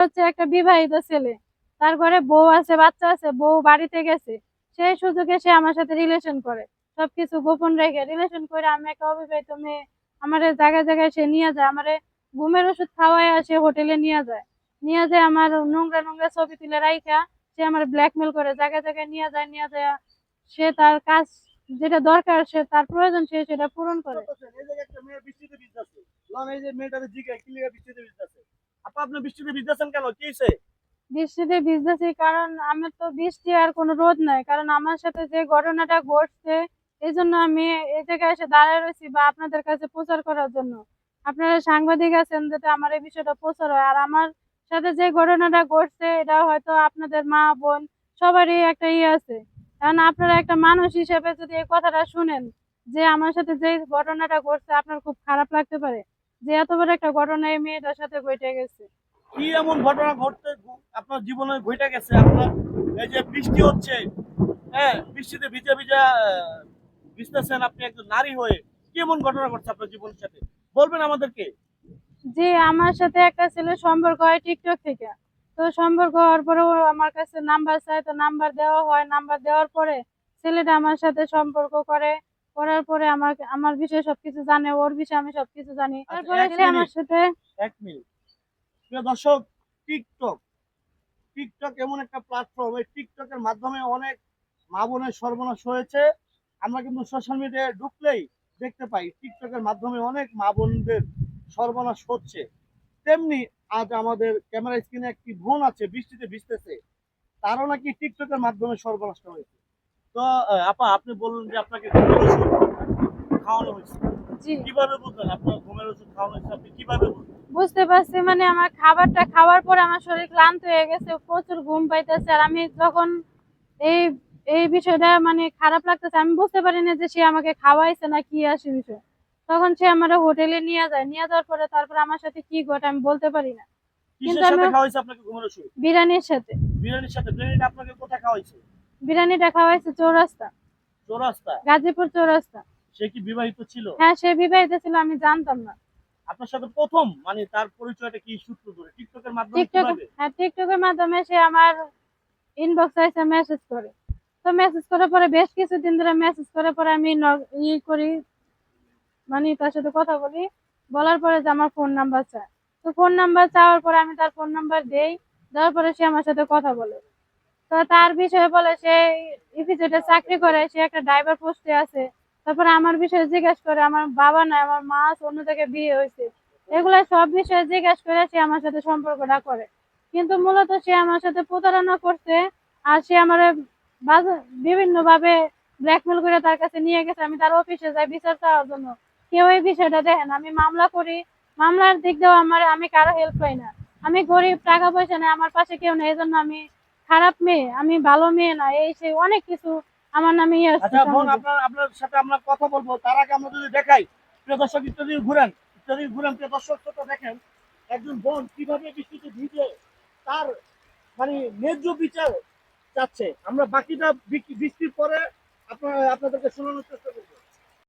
হচ্ছে একটা বিবাহিত ছেলে। তার ঘরে বউ আছে, বাচ্চা আছে, বউ বাড়িতে গেছে। সেই সুযোগে সে আমার সাথে রিলেশন করে। সবকিছু গোপন রেখে রিলেশন করে আমি একটা অবিবাহিত মেয়ে। আমার জায়গায় জায়গায় সে নিয়ে যায়। আমার ঘুমের ওষুধ খাওয়ায় সে হোটেলে নিয়ে যায়। নিয়ে যায় আমার নোংরা নোংরা ছবি তুলে রাইখা। সে আমার ব্ল্যাকমেল করে। জায়গায় জায়গায় নিয়ে যায় নিয়ে যায়। সে তার কাজ যেটা দরকার, সে তার প্রয়োজন, সে সেটা পূরণ করে? আপা, আপনি বৃষ্টিতে কেন? কি হইছে? বৃষ্টিতে কারণ তো বৃষ্টি আর কোনো রোদ নাই। কারণ আমার সাথে যে ঘটনাটা ঘটছে আমি এই জায়গায় এসে রয়েছি বা আপনাদের কাছে প্রচার করার জন্য। আপনারা সাংবাদিক আছেন যাতে আমার এই বিষয়টা প্রচার হয়। আর আমার সাথে যে ঘটনাটা ঘটছে এটা হয়তো আপনাদের মা বোন সবারই একটা ইয়ে আছে। কারণ আপনারা একটা মানুষ হিসেবে যদি এই কথাটা শুনেন যে আমার সাথে যে ঘটনাটা ঘটছে আপনার খুব খারাপ লাগতে পারে। যে এত বড় একটা ঘটনা এই মেয়েটার সাথে ঘটে গেছে। কি এমন ঘটনা ঘটতে আপনার জীবনে ঘটে গেছে? আপনার এই যে বৃষ্টি হচ্ছে হ্যাঁ বৃষ্টিতে ভিজে ভিজা ভিজতেছেন আপনি একজন নারী হয়ে। কি এমন ঘটনা ঘটছে আপনার জীবনের সাথে? বলবেন আমাদেরকে। যে আমার সাথে একটা ছেলে সম্পর্ক হয় টিকটক থেকে। তো সম্পর্ক হওয়ার পরে আমার কাছে নাম্বার চায় তো নাম্বার দেওয়া হয়। নাম্বার দেওয়ার পরে ছেলেটা আমার সাথে সম্পর্ক করে। করার পরে আমার আমার বিষয়ে সবকিছু জানে ওর বিষয়ে আমি সবকিছু জানি। তারপরে এক সে আমার সাথে এক মিনিট। প্রিয় দর্শক টিকটক টিকটক এমন একটা প্ল্যাটফর্ম এই টিকটকের মাধ্যমে অনেক মা বোনের সর্বনাশ হয়েছে। আমরা কিন্তু সোশ্যাল মিডিয়ায় ঢুকলেই দেখতে পাই টিকটকের মাধ্যমে অনেক মা বোনদের সর্বনাশ হচ্ছে। তেমনি আজ আমাদের ক্যামেরা স্ক্রিনে একটি বোন আছে বৃষ্টিতে ভিজতেছে। তারও নাকি টিকটকের মাধ্যমে সর্বনাশটা হয়েছে। তো আপা আপনি বললেন যে আপনাকে ঘুমের ওষুধ খাওয়ানো হয়েছে। কীভাবে বুঝলেন? আপনার ঘুমের ওষুধ খাওয়ানো হয়েছে আপনি কীভাবে বুঝলেন? বুঝতে পারছি মানে আমার খাবারটা খাওয়ার পরে আমার শরীর ক্লান্ত হয়ে গেছে প্রচুর ঘুম পাইতেছে আর আমি যখন এই এই বিষয়টা মানে খারাপ লাগতেছে আমি বুঝতে পারি না যে সে আমাকে খাওয়াইছে না কি আসে বিষয়। তখন সে আমার হোটেলে নিয়ে যায় নিয়ে যাওয়ার পরে তারপরে আমার সাথে কি ঘটে আমি বলতে পারি না। কিন্তু আমি- বিরিয়ানির সাথে। বিরিয়ানির সাথে বিরিয়ানিটা আপনাকে কোথায় খাওয়াইছে? বিরিয়ানিটা খাওয়াইছে চৌরাস্তা। চৌরাস্তা? গাজীপুর চৌরাস্তা। সে কি বিবাহিত ছিল? হ্যাঁ সে বিবাহিত ছিল আমি জানতাম না। আপনার সাথে প্রথম মানে তার পরিচয়টা কি সূত্র ধরে? টিকটকের মাধ্যমে টিকটক কীভাবে? হ্যাঁ টিকটকের মাধ্যমে সে আমার ইনবক্স এসে মেসেজ করে। তো মেসেজ করার পরে বেশ কিছুদিন ধরে মেসেজ করার পরে আমি ই করি মানে তার সাথে কথা বলি। বলার পরে যে আমার ফোন নাম্বার চায়। তো ফোন নাম্বার চাওয়ার পরে আমি তার ফোন নাম্বার দেই দেওয়ার পরে সে আমার সাথে কথা বলে। তো তার বিষয়ে বলে সে ইপিজেডে চাকরি করে, সে একটা ড্রাইভার পোস্টে আছে। তারপরে আমার বিষয়ে জিজ্ঞেস করে, আমার বাবা নাই, আমার মা অন্য জায়গায় বিয়ে হয়েছে। এগুলা সব বিষয়ে জিজ্ঞেস করে সে আমার সাথে সম্পর্কটা করে। কিন্তু মূলত সে আমার সাথে প্রতারণা করছে আর সে আমার বিভিন্ন ভাবে ব্ল্যাকমেল করে তার কাছে নিয়ে গেছে। আমি তার অফিসে যাই বিচার চাওয়ার জন্য। কেউ এই বিষয়টা দেখেন আমি মামলা করি। মামলার দিক দিয়েও আমার আমি কারও হেল্প পাই না। আমি গরিব, টাকা পয়সা নেই, আমার পাশে কেউ নেই। এই জন্য আমি খারাপ মেয়ে আমি ভালো মেয়ে না এই সেই অনেক কিছু আমার নামে ইয়ে আচ্ছা বোন আপনার আপনার সাথে আমরা কথা বলব। তার আগে আমরা যদি দেখাই প্রিয় দর্শক ইত্যাদি ঘুরেন ইত্যাদি ঘুরেন প্রিয় দর্শক দেখেন একজন বোন কীভাবে বৃষ্টিতে ভিজে তার মানে ন্যায্য বিচার চাচ্ছে। আমরা বাকিটা বৃষ্টি- বৃষ্টির পরে আপনার আপনাদেরকে শোনানোর চেষ্টা করব।